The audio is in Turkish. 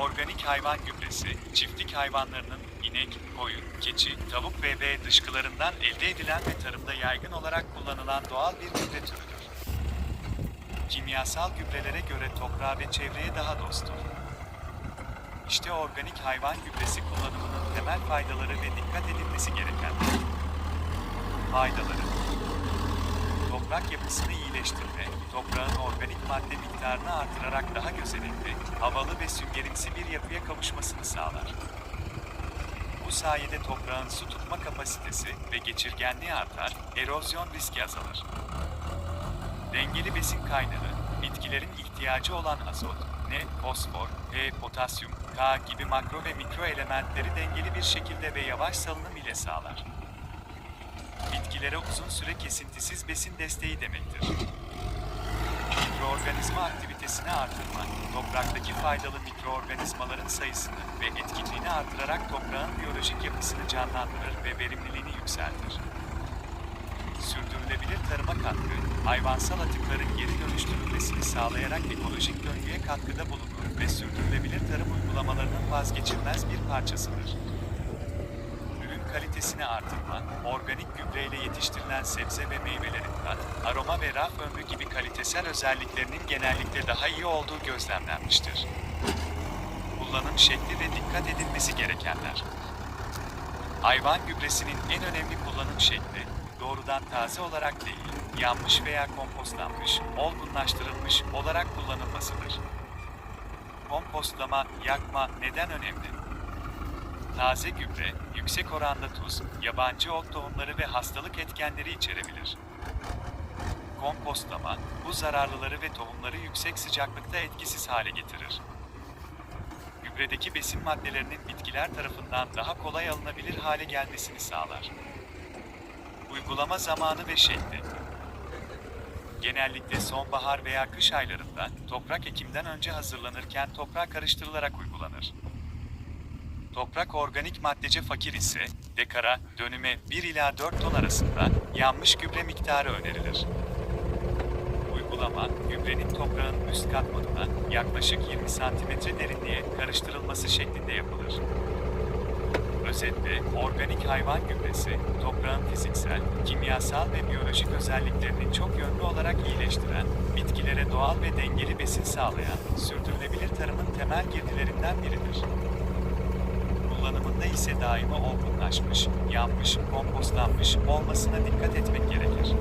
Organik hayvan gübresi, çiftlik hayvanlarının inek, koyun, keçi, tavuk ve ve dışkılarından elde edilen ve tarımda yaygın olarak kullanılan doğal bir gübre türüdür. Kimyasal gübrelere göre toprağa ve çevreye daha dosttur. İşte organik hayvan gübresi kullanımının temel faydaları ve dikkat edilmesi gerekenler. Faydaları Toprak yapısını iyileştirme, toprağın organik madde miktarını artırarak daha gözenekli, havalı ve süngerimsi bir yapıya kavuşmasını sağlar. Bu sayede toprağın su tutma kapasitesi ve geçirgenliği artar, erozyon riski azalır. Dengeli besin kaynağı, bitkilerin ihtiyacı olan azot, ne, fosfor, P, potasyum, K gibi makro ve mikro elementleri dengeli bir şekilde ve yavaş salınım ile sağlar. Bitkilere uzun süre kesintisiz besin desteği demektir. Mikroorganizma aktivitesini artırmak, topraktaki faydalı mikroorganizmaların sayısını ve etkinliğini artırarak toprağın biyolojik yapısını canlandırır ve verimliliğini yükseltir. Sürdürülebilir tarıma katkı, hayvansal atıkların geri dönüştürülmesini sağlayarak ekolojik döngüye katkıda bulunur ve sürdürülebilir tarım uygulamalarının vazgeçilmez bir parçasıdır. Kalitesini artırma, organik gübreyle yetiştirilen sebze ve meyvelerin tat, aroma ve raf ömrü gibi kalitesel özelliklerinin genellikle daha iyi olduğu gözlemlenmiştir. Kullanım şekli ve dikkat edilmesi gerekenler. Hayvan gübresinin en önemli kullanım şekli, doğrudan taze olarak değil, yanmış veya kompostlanmış, olgunlaştırılmış olarak kullanılmasıdır. Kompostlama, yakma neden önemli? Taze gübre, yüksek oranda tuz, yabancı ot tohumları ve hastalık etkenleri içerebilir. Kompostlama, bu zararlıları ve tohumları yüksek sıcaklıkta etkisiz hale getirir. Gübredeki besin maddelerinin bitkiler tarafından daha kolay alınabilir hale gelmesini sağlar. Uygulama zamanı ve şekli. Genellikle sonbahar veya kış aylarında toprak ekimden önce hazırlanırken toprağa karıştırılarak uygulanır. Toprak organik maddece fakir ise dekara dönüme 1 ila 4 ton arasında yanmış gübre miktarı önerilir. Uygulama, gübrenin toprağın üst katmanına yaklaşık 20 cm derinliğe karıştırılması şeklinde yapılır. Özetle, organik hayvan gübresi, toprağın fiziksel, kimyasal ve biyolojik özelliklerini çok yönlü olarak iyileştiren, bitkilere doğal ve dengeli besin sağlayan, sürdürülebilir tarımın temel girdilerinden biridir. Kullanımında ise daima olgunlaşmış, yanmış, kompostlanmış olmasına dikkat etmek gerekir.